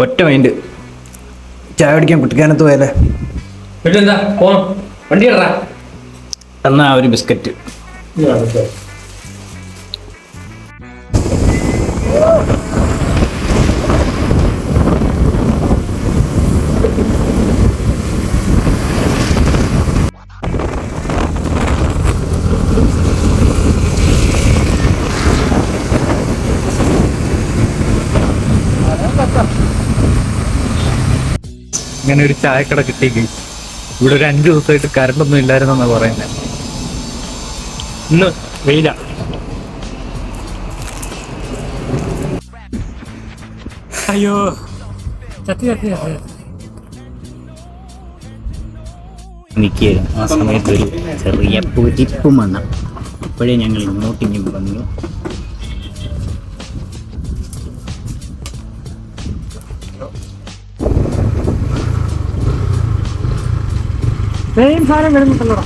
ഒറ്റ മൈൻഡ് ചായ കുടിക്കാൻ കുട്ടിക്കാനത്ത് പോയാലേ? വീട്ടിലെന്താ? പോണം. വണ്ടി എന്നാ ഒരു ബിസ്ക്കറ്റ്. ഇങ്ങനെ ഒരു ചായക്കട കിട്ടി ഇവിടെ ഒരു അഞ്ചു ദിവസമായിട്ട് കരണ്ടൊന്നും ഒന്നും ഇല്ലായിരുന്നെന്നാ പറയുന്നത് ഇന്ന് വെയില. അയ്യോ. ചത്തി ചത്തി ആ സമയത്ത് ഒരു ചെറിയ പൊരിപ്പും വന്ന ഇപ്പോഴേ ഞങ്ങൾ ഇങ്ങോട്ട് ഇനി വന്നു. സാധനം വരുന്നുണ്ടല്ലോടാ